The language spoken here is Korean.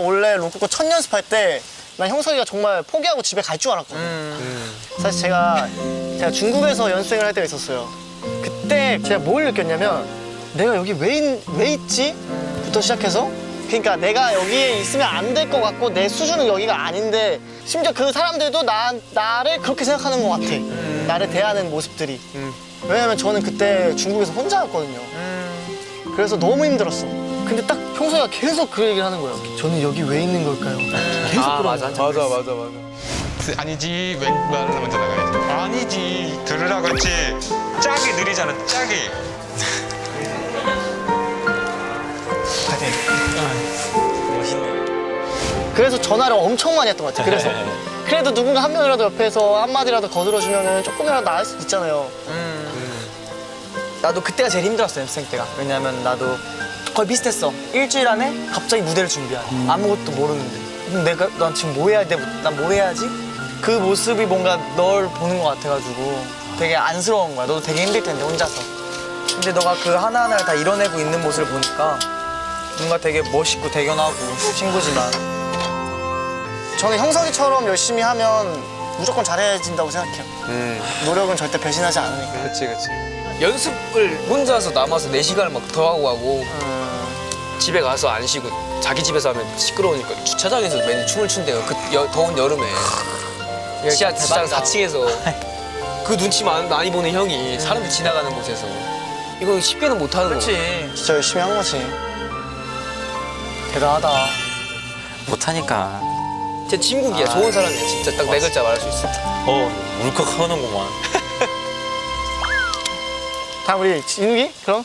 원래 로코코 첫 연습할 때 난 형석이가 정말 포기하고 집에 갈 줄 알았거든. 사실 제가 제가 중국에서 연습생을 할 때가 있었어요. 그때 제가 뭘 느꼈냐면 내가 여기 왜, 있, 왜 있지? 부터 시작해서 그러니까 내가 여기에 있으면 안 될 것 같고 내 수준은 여기가 아닌데 심지어 그 사람들도 나, 나를 그렇게 생각하는 것 같아. 나를 대하는 모습들이. 왜냐면 저는 그때 중국에서 혼자였거든요. 그래서 너무 힘들었어. 근데 딱 평소가 계속 그 얘기를 하는 거예요. 저는 여기 왜 있는 걸까요? 계속 아, 그러는 맞아. 거예요. 맞아 맞아 맞아. 아니지 왼발로 먼저 나가야지 아니지 들으라고 했지 짝이 느리잖아 짝이 그래서 전화를 엄청 많이 했던 것 같아요. 그래서 그래도 누군가 한 명이라도 옆에서 한마디라도 거들어주면 조금이라도 나을 수 있잖아요. 나도 그때가 제일 힘들었어 연습생 때가. 왜냐면 나도 거의 비슷했어. 일주일 안에 갑자기 무대를 준비하는. 아무것도 모르는데. 그럼 내가 난 지금 뭐 해야 돼? 난 뭐 해야지? 그 모습이 뭔가 널 보는 것 같아가지고 되게 안쓰러운 거야. 너도 되게 힘들 텐데 혼자서. 근데 너가 그 하나하나를 다 이뤄내고 있는 모습을 보니까 뭔가 되게 멋있고 대견하고 친구지만 저는 형석이처럼 열심히 하면 무조건 잘해진다고 생각해요. 노력은 절대 배신하지 않으니까. 그렇지 그렇지. 연습을 혼자서 남아서 4시간을 막 더 하고 하고 음, 집에 가서 안 쉬고 자기 집에서 하면 시끄러우니까 주차장에서 매일 춤을 춘대요. 그 여- 더운 여름에. 지하 주차장 대박이다. 4층에서 그 눈치 많- 많이 보는 형이 사람들 지나가는 곳에서 이거 쉽게는 못 하는 거. 그렇지. 진짜 열심히 한 거지. 대단하다. 못하니까. 제 친구기야. 좋은 사람이야. 진짜 딱 네 글자 말할 수 있어. 어, 울컥하는구만. 다음 우리 진욱이 그럼